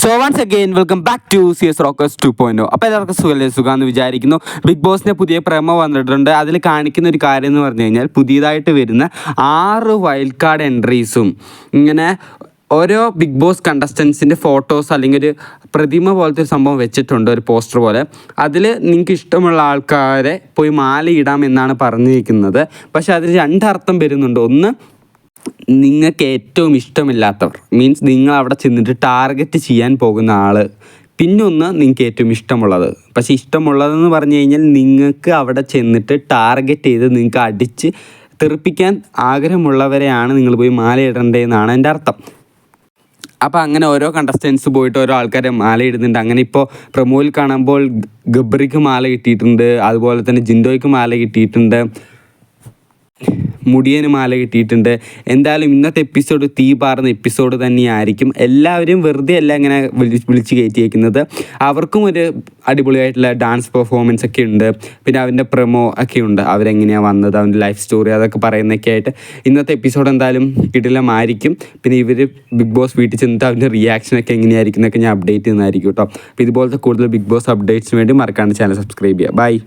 So once again welcome back to C S Rockers two point അപ്പോൾ എല്ലാവർക്കും സുഖമല്ലേ സുഖമെന്ന് വിചാരിക്കുന്നു. ബിഗ് ബോസിന്റെ പുതിയ പ്രമോ വന്നിട്ടുണ്ട്. അതിൽ കാണിക്കുന്ന ഒരു കാര്യം എന്ന് പറഞ്ഞു കഴിഞ്ഞാൽ പുതിയതായിട്ട് വരുന്ന ആറ് വൈൽഡ് കാർഡ് എൻട്രീസും ഇങ്ങനെ ഓരോ ബിഗ് ബോസ് കണ്ടസ്റ്റൻസിന്റെ ഫോട്ടോസ് അല്ലെങ്കിൽ ഒരു പ്രതിമ പോലത്തെ ഒരു സംഭവം വെച്ചിട്ടുണ്ട് ഒരു പോസ്റ്റർ പോലെ. അതിൽ നിങ്ങൾക്ക് ഇഷ്ടമുള്ള ആൾക്കാരെ പോയി മാലയിടാം എന്നാണ് പറഞ്ഞിരിക്കുന്നത്. പക്ഷേ അതിൽ രണ്ടർത്ഥം വരുന്നുണ്ട്. ഒന്ന് നിങ്ങൾക്ക് ഏറ്റവും ഇഷ്ടമില്ലാത്തവർ മീൻസ് നിങ്ങൾ അവിടെ ചെന്നിട്ട് ടാർഗറ്റ് ചെയ്യാൻ പോകുന്ന ആൾ പിന്നെ ഒന്ന് നിങ്ങൾക്ക് ഏറ്റവും ഇഷ്ടമുള്ളത്. പക്ഷേ ഇഷ്ടമുള്ളതെന്ന് പറഞ്ഞു കഴിഞ്ഞാൽ നിങ്ങൾക്ക് അവിടെ ചെന്നിട്ട് ടാർഗറ്റ് ചെയ്ത് നിങ്ങൾക്ക് അടിച്ച് തെറിപ്പിക്കാൻ ആഗ്രഹമുള്ളവരെയാണ് നിങ്ങൾ പോയി മാലയിടേണ്ടതെന്നാണ് എന്റെ അർത്ഥം. അപ്പോൾ അങ്ങനെ ഓരോ കണ്ടസ്റ്റൻസ് പോയിട്ട് ഓരോ ആൾക്കാരെ മാല ഇടുന്നുണ്ട് അങ്ങനെ ഇപ്പോൾ പ്രമോയിൽ കാണുമ്പോൾ ഗബ്രിക്ക് മാല കിട്ടിയിട്ടുണ്ട് അതുപോലെ തന്നെ ജിൻഡോയ്ക്ക് മാല കിട്ടിയിട്ടുണ്ട്. മുടിയന് മാല കിട്ടിയിട്ടുണ്ട്. എന്തായാലും ഇന്നത്തെ എപ്പിസോഡ് തീ പാറുന്ന എപ്പിസോഡ് തന്നെയായിരിക്കും. എല്ലാവരും വെറുതെ അല്ല ഇങ്ങനെ വിളി- വിളിച്ച് കയറ്റിയേക്കുന്നത്. അവർക്കും ഒരു അടിപൊളിയായിട്ടുള്ള ഡാൻസ് പെർഫോമൻസ് ഒക്കെ ഉണ്ട്. പിന്നെ അവന്റെ പ്രൊമോ ഒക്കെ ഉണ്ട്. അവരെങ്ങനെയാണ് വന്നത്? അവന്റെ ലൈഫ് സ്റ്റോറി അതൊക്കെ പറയുന്നൊക്കെ ആയിട്ട്. ഇന്നത്തെ എപ്പിസോഡ് എന്തായാലും കിടിലമായിരിക്കും. പിന്നെ ഇവർ ബിഗ് ബോസ് വീട്ടിൽ ചെന്നിട്ട് അവന്റെ റിയാക്ഷനൊക്കെ എങ്ങനെയായിരിക്കും എന്നൊക്കെ ഞാൻ അപ്ഡേറ്റ് ചെയ്യുന്നതായിരിക്കും കേട്ടോ. അപ്പോൾ ഇതുപോലത്തെ കൂടുതൽ ബിഗ് ബോസ് അപ്ഡേറ്റ്സിന് വേണ്ടി മറക്കാണ്ട് ചാനൽ സബ്സ്ക്രൈബ് ചെയ്യുക. ബൈ